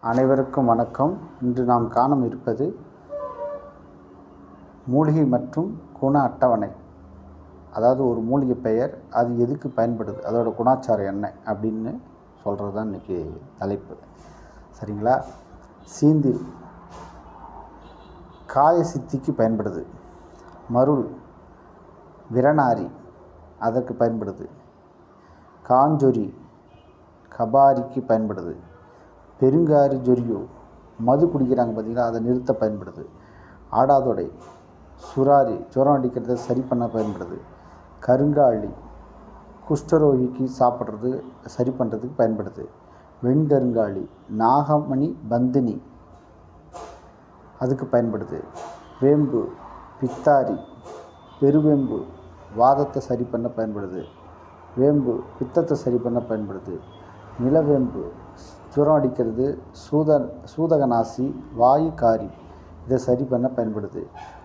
அனைவருக்கும் வணக்கம். இன்று நாம் காணும் இருப்பது மூலிகை மற்றும் குண அட்டவணை. அதாவது ஒரு மூலிகை பெயர் அது எதுக்கு பயன்படுது? அதோட குணாச்சாரம் என்ன? அப்படின்னு சொல்கிறது தான் இன்றைக்கி தலைப்பு. சரிங்களா? சீந்தி. காய சித்திக்கு பயன்படுது. மருள். விரணாரி அதற்கு பயன்படுது. காஞ்சொரி. கபாரிக்கு பயன்படுது. பெருங்காரி ஜொரியோ மது குடிக்கிறாங்க பார்த்தீங்களா? அதை நிறுத்த பயன்படுது. ஆடாதொடை சுராரி ஜுரம் அடிக்கிறத சரி பண்ண பயன்படுது. கருங்காலி குஷ்டரோகிக்கு சாப்பிட்றது சரி பண்ணுறதுக்கு பயன்படுது. வெண்கருங்காலி நாகமணி பந்தினி அதுக்கு பயன்படுது. வேம்பு பித்தாரி பெருவேம்பு வாதத்தை சரி பண்ண பயன்படுது. வேம்பு பித்தத்தை சரி பண்ண பயன்படுது. நிலவேம்பு ஜுரம் அடிக்கிறது சூத சூதகநாசி வாயுக்காரி. இதை சரி பண்ண பயன்படுது.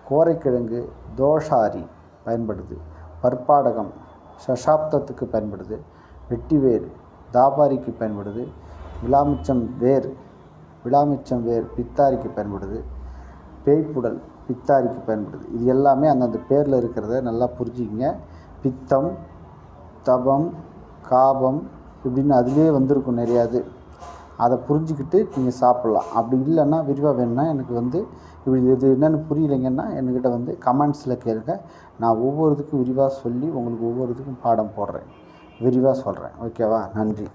கோரைக்கிழங்கு தோஷாரி பயன்படுது. பற்பாடகம் சசாப்தத்துக்கு பயன்படுது. வெட்டிவேர் தாபாரிக்கு பயன்படுது. விலாமிச்சம் வேர் விளாமிச்சம் வேர் பித்தாரிக்கு பயன்படுது. பேய்ப்புடல் பித்தாரிக்கு பயன்படுது. இது எல்லாமே அந்தந்த பேரில் இருக்கிறத நல்லா புரிஞ்சுக்கிங்க. பித்தம் தபம் காபம் இப்படின்னு அதுலேயே வந்திருக்கும் நிறையாது அதை புரிஞ்சுக்கிட்டு நீங்கள் சாப்பிட்லாம். அப்படி இல்லைன்னா விரிவாக வேணும்னா எனக்கு வந்து இப்படி இது என்னென்னு புரியலைங்கன்னா என்கிட்ட வந்து கமெண்ட்ஸில் கேளுங்க. நான் ஒவ்வொரு இதுக்கும் விரிவாக சொல்லி உங்களுக்கு ஒவ்வொரு இதுக்கும் பாடம் போடுறேன். விரிவாக சொல்கிறேன் ஓகேவா? நன்றி.